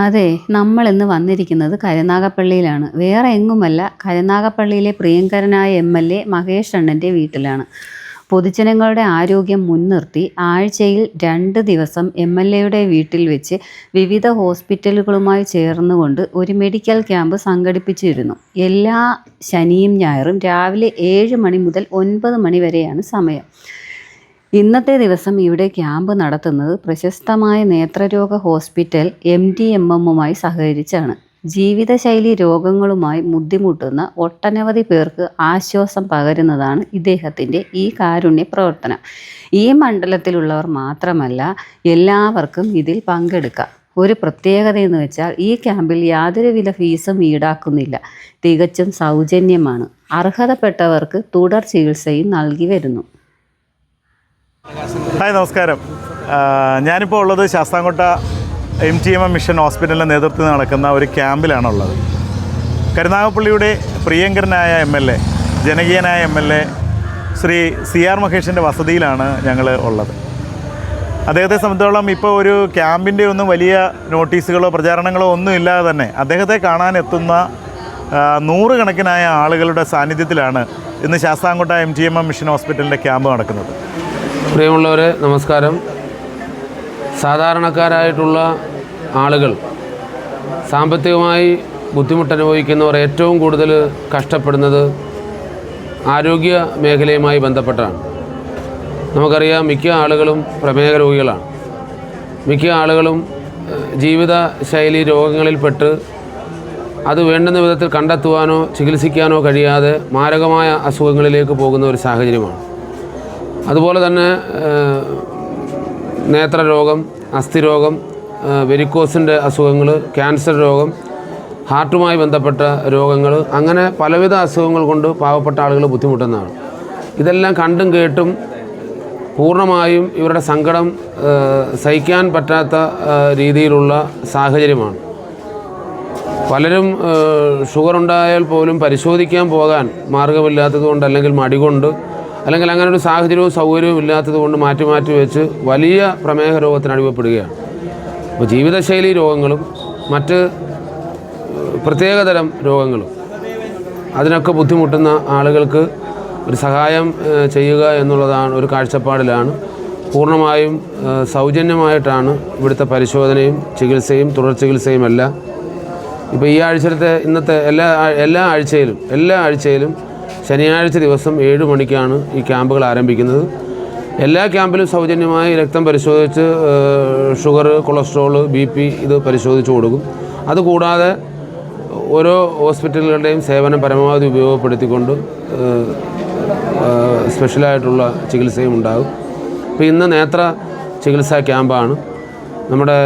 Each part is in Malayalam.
അതെ നമ്മൾ ഇന്ന് വന്നിരിക്കുന്നത് കരുനാഗപ്പള്ളിയിലാണ്. വേറെ എങ്ങുമല്ല കരുനാഗപ്പള്ളിയിലെ പ്രിയങ്കരനായ എം എൽ എ മഹേഷ് അണ്ണന്റെ വീട്ടിലാണ്. പൊതുജനങ്ങളുടെ ആരോഗ്യം മുൻനിർത്തി ആഴ്ചയിൽ രണ്ട് ദിവസം എം എൽ എയുടെ വീട്ടിൽ വെച്ച് വിവിധ ഹോസ്പിറ്റലുകളുമായി ചേർന്നുകൊണ്ട് ഒരു മെഡിക്കൽ ക്യാമ്പ് സംഘടിപ്പിച്ചിരുന്നു. എല്ലാ ശനിയും ഞായറും രാവിലെ ഏഴ് മണി മുതൽ ഒൻപത് മണി വരെയാണ് സമയം. ഇന്നത്തെ ദിവസം ഇവിടെ ക്യാമ്പ് നടത്തുന്നത് പ്രശസ്തമായ നേത്രരോഗ ഹോസ്പിറ്റൽ എം ഡി എം എമ്മുമായി സഹകരിച്ചാണ്. ജീവിതശൈലി രോഗങ്ങളുമായി ബുദ്ധിമുട്ടുന്ന ഒട്ടനവധി പേർക്ക് ആശ്വാസം പകരുന്നതാണ് ഇദ്ദേഹത്തിന്റെ ഈ കാരുണ്യ പ്രവർത്തനം. ഈ മണ്ഡലത്തിലുള്ളവർ മാത്രമല്ല എല്ലാവർക്കും ഇതിൽ പങ്കെടുക്കാം. ഒരു പ്രത്യേകത എന്ന് വെച്ചാൽ ഈ ക്യാമ്പിൽ യാതൊരു വില ഫീസും ഈടാക്കുന്നില്ല. തികച്ചും സൗജന്യമാണ്. അർഹതപ്പെട്ടവർക്ക് തുടർ ചികിത്സയും നൽകി വരുന്നു. ഹായ് നമസ്കാരം. ഞാനിപ്പോൾ ഉള്ളത് Sasthamcotta M T M M mission ഹോസ്പിറ്റലിന്റെ നേതൃത്വത്തിൽ നടക്കുന്ന ഒരു ക്യാമ്പിലാണുള്ളത്. കരുനാഗപ്പള്ളിയുടെ പ്രിയങ്കരനായ M L A ജനകീയനായ M L A Shri C R മഹേഷിന്റെ വസതിയിലാണ് ഞങ്ങൾ ഉള്ളത്. അദ്ദേഹത്തെ സംബന്ധിച്ചോളം ഇപ്പോൾ ഒരു ക്യാമ്പിന്റെ ഒന്നും വലിയ നോട്ടീസുകളോ പ്രചാരണങ്ങളോ ഒന്നും ഇല്ലാതെ തന്നെ അദ്ദേഹത്തെ കാണാൻ എത്തുന്ന നൂറുകണക്കിനായ ആളുകളുടെ സാന്നിധ്യത്തിലാണ് ഇന്ന് Sasthamcotta M T M M mission ഹോസ്പിറ്റലിന്റെ ക്യാമ്പ് നടക്കുന്നത്. പ്രിയമുള്ളവരെ നമസ്കാരം. സാധാരണക്കാരായിട്ടുള്ള ആളുകൾ സാമ്പത്തികമായി ബുദ്ധിമുട്ടനുഭവിക്കുന്നവർ ഏറ്റവും കൂടുതൽ കഷ്ടപ്പെടുന്നത് ആരോഗ്യ മേഖലയുമായി ബന്ധപ്പെട്ടാണ്. നമുക്കറിയാം മിക്ക ആളുകളും പ്രമേഹ രോഗികളാണ്. മിക്ക ആളുകളും ജീവിത ശൈലി രോഗങ്ങളിൽപ്പെട്ട് അത് വേണ്ടുന്ന വിധത്തിൽ കണ്ടെത്തുവാനോ ചികിത്സിക്കാനോ കഴിയാതെ മാരകമായ അസുഖങ്ങളിലേക്ക് പോകുന്ന ഒരു സാഹചര്യമാണ്. അതുപോലെ തന്നെ നേത്രരോഗം അസ്ഥിരോഗം വെരിക്കോസിന്റെ അസുഖങ്ങൾ ക്യാൻസർ രോഗം ഹാർട്ടുമായി ബന്ധപ്പെട്ട രോഗങ്ങൾ അങ്ങനെ പലവിധ അസുഖങ്ങൾ കൊണ്ട് പാവപ്പെട്ട ആളുകൾ ബുദ്ധിമുട്ടുന്നതാണ്. ഇതെല്ലാം കണ്ടും കേട്ടും പൂർണമായും ഇവരുടെ സങ്കടം സഹിക്കാൻ പറ്റാത്ത രീതിയിലുള്ള സാഹചര്യമാണ്. പലരും ഷുഗർ ഉണ്ടായാൽ പോലും പരിശോധിക്കാൻ പോകാൻ മാർഗമില്ലാത്തതുകൊണ്ട് അല്ലെങ്കിൽ മടികൊണ്ട് അല്ലെങ്കിൽ അങ്ങനെ ഒരു സാഹചര്യവും സൗകര്യവും ഇല്ലാത്തത് കൊണ്ട് മാറ്റി മാറ്റി വെച്ച് വലിയ പ്രമേഹ രോഗത്തിന് അടിമപ്പെടുകയാണ്. അപ്പോൾ ജീവിതശൈലി രോഗങ്ങളും മറ്റ് പ്രത്യേകതരം രോഗങ്ങളും അതിനൊക്കെ ബുദ്ധിമുട്ടുന്ന ആളുകൾക്ക് ഒരു സഹായം ചെയ്യുക എന്നുള്ളതാണ് ഒരു കാഴ്ചപ്പാടിലാണ്. പൂർണമായും സൗജന്യമായിട്ടാണ് ഇവിടുത്തെ പരിശോധനയും ചികിത്സയും തുടർ ചികിത്സയും എല്ലാം ഇപ്പോൾ ഈ ആഴ്ചത്തെ ഇന്നത്തെ എല്ലാ എല്ലാ ആഴ്ചയിലും എല്ലാ ആഴ്ചയിലും ശനിയാഴ്ച ദിവസം ഏഴ് മണിക്കാണ് ഈ ക്യാമ്പുകൾ ആരംഭിക്കുന്നത്. എല്ലാ ക്യാമ്പിലും സൗജന്യമായി രക്തം പരിശോധിച്ച് ഷുഗർ കൊളസ്ട്രോൾ ബി പി ഇത് പരിശോധിച്ച് കൊടുക്കും. അതുകൂടാതെ ഓരോ ഹോസ്പിറ്റലുകളുടെയും സേവനം പരമാവധി ഉപയോഗപ്പെടുത്തിക്കൊണ്ട് സ്പെഷ്യലായിട്ടുള്ള ചികിത്സയും ഉണ്ടാകും. ഇപ്പോൾ ഇന്ന് നേത്ര ചികിത്സാ ക്യാമ്പാണ്. നമ്മുടെ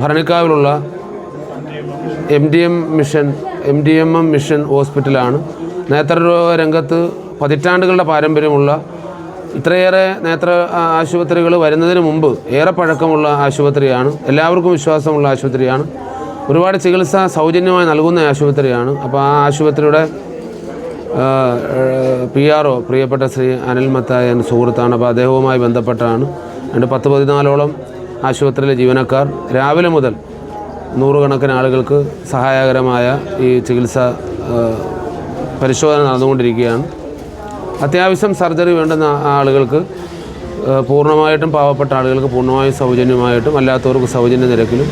ഭരണിക്കാവിലുള്ള M D M mission M D M M mission ഹോസ്പിറ്റലാണ്. നേത്രരോഗ രംഗത്ത് പതിറ്റാണ്ടുകളുടെ പാരമ്പര്യമുള്ള ഇത്രയേറെ നേത്ര ആശുപത്രികൾ വരുന്നതിന് മുമ്പ് ഏറെ പഴക്കമുള്ള ആശുപത്രിയാണ് എല്ലാവർക്കും വിശ്വാസമുള്ള ആശുപത്രിയാണ് ഒരുപാട് ചികിത്സ സൗജന്യമായി നൽകുന്ന ആശുപത്രിയാണ്. അപ്പോൾ ആ ആശുപത്രിയുടെ പി ആർ ഒ പ്രിയപ്പെട്ട ശ്രീ അനിൽ മത്തായ സുഹൃത്താണ്. അപ്പോൾ അദ്ദേഹവുമായി ബന്ധപ്പെട്ടാണ്. രണ്ട് പത്ത് പതിനാലോളം ആശുപത്രിയിലെ ജീവനക്കാർ രാവിലെ മുതൽ നൂറുകണക്കിന് ആളുകൾക്ക് സഹായകരമായ ഈ ചികിത്സ പരിശോധന നടന്നുകൊണ്ടിരിക്കുകയാണ്. അത്യാവശ്യം സർജറി വേണ്ടുന്ന ആളുകൾക്ക് പൂർണമായിട്ടും പാവപ്പെട്ട ആളുകൾക്ക് പൂർണമായും സൗജന്യമായിട്ടും അല്ലാത്തവർക്ക് സൗജന്യ നിരക്കിലും.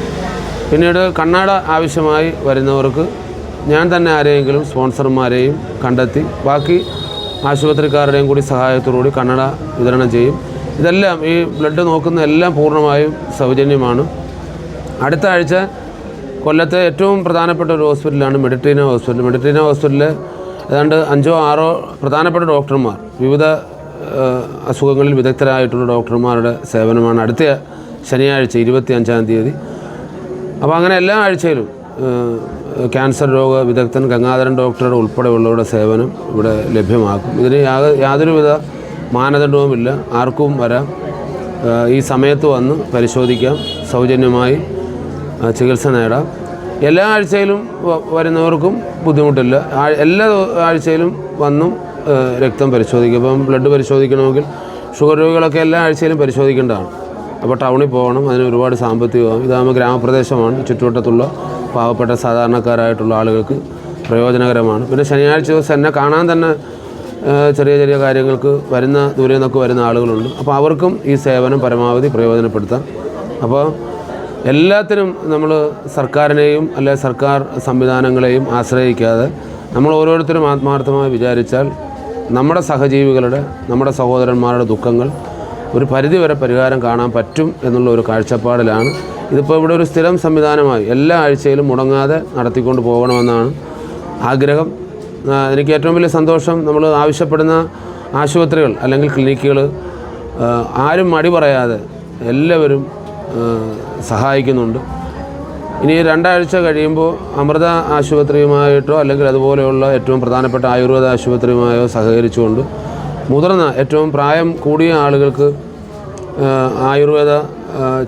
പിന്നീട് കണ്ണാട ആവശ്യമായി വരുന്നവർക്ക് ഞാൻ തന്നെ ആരെയെങ്കിലും സ്പോൺസർമാരെയും കണ്ടെത്തി ബാക്കി ആശുപത്രിക്കാരുടെയും കൂടി സഹായത്തോടുകൂടി കണ്ണട വിതരണം ചെയ്യും. ഇതെല്ലാം ഈ ബ്ലഡ് നോക്കുന്ന എല്ലാം പൂർണമായും സൗജന്യമാണ്. അടുത്ത ആഴ്ച കൊല്ലത്തെ ഏറ്റവും പ്രധാനപ്പെട്ട ഒരു ഹോസ്പിറ്റലാണ് മെഡിട്രീന ഹോസ്പിറ്റൽ. മെഡിട്രീന ഹോസ്പിറ്റലിൽ ഏതാണ്ട് അഞ്ചോ ആറോ പ്രധാനപ്പെട്ട ഡോക്ടർമാർ വിവിധ അസുഖങ്ങളിൽ വിദഗ്ധരായിട്ടുള്ള ഡോക്ടർമാരുടെ സേവനമാണ് അടുത്ത ശനിയാഴ്ച ഇരുപത്തി അഞ്ചാം തീയതി. അപ്പോൾ അങ്ങനെ എല്ലാ ആഴ്ചയിലും ക്യാൻസർ രോഗ വിദഗ്ധൻ ഗംഗാധരൻ ഡോക്ടറുടെ ഉൾപ്പെടെയുള്ളവരുടെ സേവനം ഇവിടെ ലഭ്യമാക്കും ഇതിന് യാതൊ- യാതൊരുവിധ മാനദണ്ഡവുമില്ല ആർക്കും വരാം. ഈ സമയത്ത് വന്ന് പരിശോധിക്കാം. സൗജന്യമായി ചികിത്സ നേടാം. എല്ലാ ആഴ്ചയിലും വരുന്നവർക്കും ബുദ്ധിമുട്ടില്ല. എല്ലാ ആഴ്ചയിലും വന്നും രക്തം പരിശോധിക്കും. ഇപ്പം ബ്ലഡ് പരിശോധിക്കണമെങ്കിൽ ഷുഗർ രോഗികളൊക്കെ എല്ലാ ആഴ്ചയിലും പരിശോധിക്കേണ്ടതാണ്. അപ്പോൾ ടൗണിൽ പോകണം. അതിന് ഒരുപാട് സാമ്പത്തികമാകും ഇതാകുമ്പോൾ ഗ്രാമപ്രദേശമാണ്. ചുറ്റുവട്ടത്തുള്ള പാവപ്പെട്ട സാധാരണക്കാരായിട്ടുള്ള ആളുകൾക്ക് പ്രയോജനകരമാണ്. പിന്നെ ശനിയാഴ്ച ദിവസം എന്നെ കാണാൻ തന്നെ ചെറിയ ചെറിയ കാര്യങ്ങൾക്ക് വരുന്ന ദൂരെ നിന്നൊക്കെ വരുന്ന ആളുകളുണ്ട്. അപ്പോൾ അവർക്കും ഈ സേവനം പരമാവധി പ്രയോജനപ്പെടുത്താം. അപ്പോൾ എല്ലാത്തിനും നമ്മൾ സർക്കാരിനെയും അല്ലെ സർക്കാർ സംവിധാനങ്ങളെയും ആശ്രയിക്കാതെ നമ്മൾ ഓരോരുത്തരും ആത്മാർത്ഥമായി വിചാരിച്ചാൽ നമ്മുടെ സഹജീവികളുടെ നമ്മുടെ സഹോദരന്മാരുടെ ദുഃഖങ്ങൾ ഒരു പരിധിവരെ പരിഹാരം കാണാൻ പറ്റും എന്നുള്ള ഒരു കാഴ്ചപ്പാടിലാണ്. ഇതിപ്പോൾ ഇവിടെ ഒരു സ്ഥിരം സംവിധാനമായി എല്ലാ ആഴ്ചയിലും മുടങ്ങാതെ നടത്തിക്കൊണ്ട് പോകണമെന്നാണ് ആഗ്രഹം. എനിക്ക് ഏറ്റവും വലിയ സന്തോഷം നമ്മൾ ആവശ്യപ്പെടുന്ന ആശുപത്രികൾ അല്ലെങ്കിൽ ക്ലിനിക്കുകൾ ആരും മടി പറയാതെ എല്ലാവരും സഹായിക്കുന്നുണ്ട്. ഇനി രണ്ടാഴ്ച കഴിയുമ്പോൾ അമൃത ആശുപത്രിയുമായിട്ടോ അല്ലെങ്കിൽ അതുപോലെയുള്ള ഏറ്റവും പ്രധാനപ്പെട്ട ആയുർവേദ ആശുപത്രിയുമായോ സഹകരിച്ചുകൊണ്ട് മുതിർന്ന ഏറ്റവും പ്രായം കൂടിയ ആളുകൾക്ക് ആയുർവേദ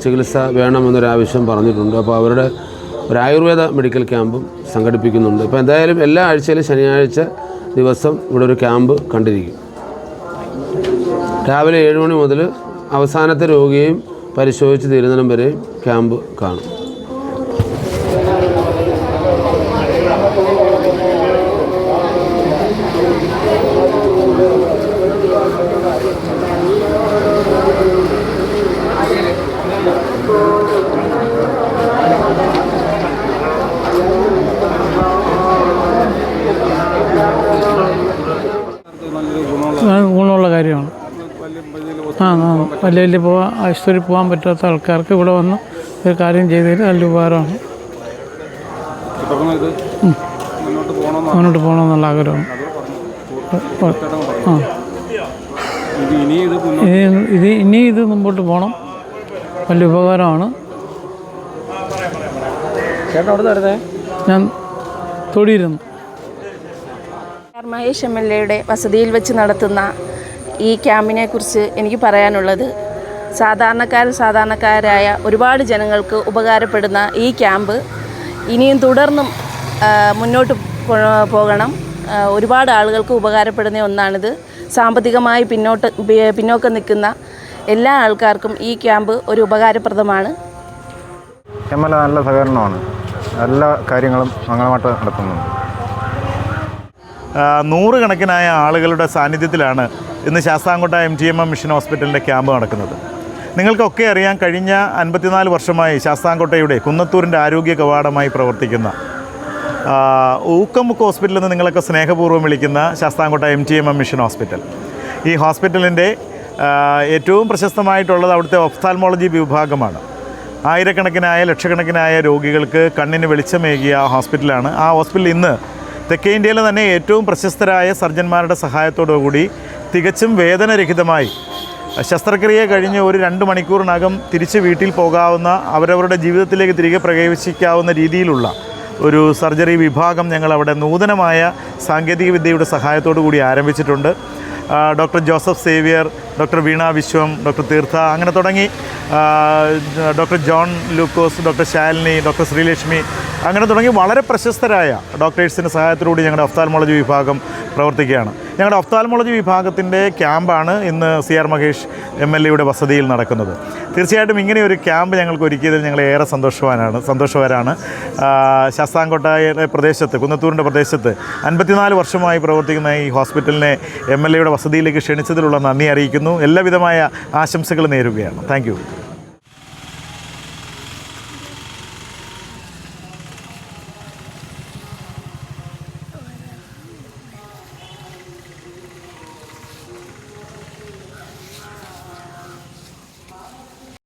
ചികിത്സ വേണമെന്നൊരാവശ്യം പറഞ്ഞിട്ടുണ്ട്. അപ്പോൾ അവരുടെ ഒരു ആയുർവേദ മെഡിക്കൽ ക്യാമ്പും സംഘടിപ്പിക്കുന്നുണ്ട്. ഇപ്പോൾ എന്തായാലും എല്ലാ ആഴ്ചയിലും ശനിയാഴ്ച ദിവസം ഇവിടെ ഒരു ക്യാമ്പ് കണ്ടിരിക്കും. രാവിലെ ഏഴ് മണി മുതൽ അവസാനത്തെ രോഗിയെയും പരിശോധിച്ച് തീരുന്നിടം വരെ ക്യാമ്പ് കാണും. ആ വലിയ വലിയ പോവാ ആശുപത്രി പോകാൻ പറ്റാത്ത ആൾക്കാർക്ക് ഇവിടെ വന്ന് ഒരു കാര്യം ചെയ്തതിൽ നല്ല ഉപകാരമാണ്. മുന്നോട്ട് പോകണമെന്നുള്ള ആഗ്രഹമാണ് ആ. ഇനി ഇത് ഇനി ഇത് മുമ്പോട്ട് പോകണം. വലിയ ഉപകാരമാണ്. ഞാൻ തൊടിയിരുന്നു. മഹേഷ് എം എൽ എയുടെ വസതിയിൽ വെച്ച് നടത്തുന്ന ഈ ക്യാമ്പിനെ കുറിച്ച് എനിക്ക് പറയാനുള്ളത് സാധാരണക്കാർ സാധാരണക്കാരായ ഒരുപാട് ജനങ്ങൾക്ക് ഉപകാരപ്പെടുന്ന ഈ ക്യാമ്പ് ഇനിയും തുടർന്നും മുന്നോട്ട് പോകണം. ഒരുപാട് ആളുകൾക്ക് ഉപകാരപ്പെടുന്ന ഒന്നാണിത്. സാമ്പത്തികമായി പിന്നോട്ട് പിന്നോക്കം നിൽക്കുന്ന എല്ലാ ആൾക്കാർക്കും ഈ ക്യാമ്പ് ഒരു ഉപകാരപ്രദമാണ്. നല്ല സഹകരണമാണ്. എല്ലാ കാര്യങ്ങളും മംഗളമായിട്ട് നടത്തുന്നുണ്ട്. നൂറുകണക്കിനായ ആളുകളുടെ സാന്നിധ്യത്തിലാണ് ഇന്ന് Sasthamcotta M G M M mission ഹോസ്പിറ്റലിന്റെ ക്യാമ്പ് നടക്കുന്നത്. നിങ്ങൾക്കൊക്കെ അറിയാം കഴിഞ്ഞ അൻപത്തിനാല് വർഷമായി ശാസ്താംകോട്ടയുടെ കുന്നത്തൂരിന്റെ ആരോഗ്യ കവാടമായി പ്രവർത്തിക്കുന്ന ഊക്കമുക്ക് ഹോസ്പിറ്റലിൽ നിന്ന് നിങ്ങളൊക്കെ സ്നേഹപൂർവം വിളിക്കുന്ന Sasthamcotta M T M M mission hospital. ഈ ഹോസ്പിറ്റലിന്റെ ഏറ്റവും പ്രശസ്തമായിട്ടുള്ളത് അവിടുത്തെ ഒഫ്താൽമോളജി വിഭാഗമാണ്. ആയിരക്കണക്കിനായ ലക്ഷക്കണക്കിനായ രോഗികൾക്ക് കണ്ണിന് വെളിച്ചമേകിയ ഹോസ്പിറ്റലാണ്. ആ ഹോസ്പിറ്റൽ ഇന്ന് തെക്കേ ഇന്ത്യയിലെ തന്നെ ഏറ്റവും പ്രശസ്തരായ സർജന്മാരുടെ സഹായത്തോടുകൂടി തികച്ചും വേദനരഹിതമായി ശസ്ത്രക്രിയ കഴിഞ്ഞ് ഒരു രണ്ട് മണിക്കൂറിനകം തിരിച്ച് വീട്ടിൽ പോകാവുന്ന അവരവരുടെ ജീവിതത്തിലേക്ക് തിരികെ പ്രവേശിക്കാവുന്ന രീതിയിലുള്ള ഒരു സർജറി വിഭാഗം ഞങ്ങൾ അവിടെ നൂതനമായ സാങ്കേതിക വിദ്യയുടെ സഹായത്തോടു കൂടി ആരംഭിച്ചിട്ടുണ്ട്. Doctor Joseph Xavier doctor Veena Viswam doctor Theertha അങ്ങനെ തുടങ്ങി. Doctor John Lukose doctor Shalini doctor Sreelakshmi അങ്ങനെ തുടങ്ങി വളരെ പ്രശസ്തരായ ഡോക്ടേഴ്സിന്റെ സഹായത്തോടുകൂടി ഞങ്ങളുടെ ഒഫ്താൽമോളജി വിഭാഗം പ്രവർത്തിക്കുകയാണ്. ഞങ്ങളുടെ ഒഫ്താൽമോളജി വിഭാഗത്തിന്റെ ക്യാമ്പാണ് ഇന്ന് C R Mahesh M L എയുടെ വസതിയിൽ നടക്കുന്നത്. തീർച്ചയായിട്ടും ഇങ്ങനെ ഒരു ക്യാമ്പ് ഞങ്ങൾക്ക് ഒരുക്കിയതിൽ ഞങ്ങൾ ഏറെ സന്തോഷവാനാണ് സന്തോഷവാനാണ് ശാസ്താംകോട്ടയുടെ പ്രദേശത്ത് കുന്നത്തൂരിന്റെ പ്രദേശത്ത് അൻപത്തിനാല് വർഷമായി പ്രവർത്തിക്കുന്ന ഈ ഹോസ്പിറ്റലിനെ എം എൽ എയുടെ വസതിയിലേക്ക് ക്ഷണിച്ചതിലുള്ള നന്ദി അറിയിക്കുന്നു. എല്ലാവിധമായ ആശംസകൾ നേരുകയാണ്. താങ്ക്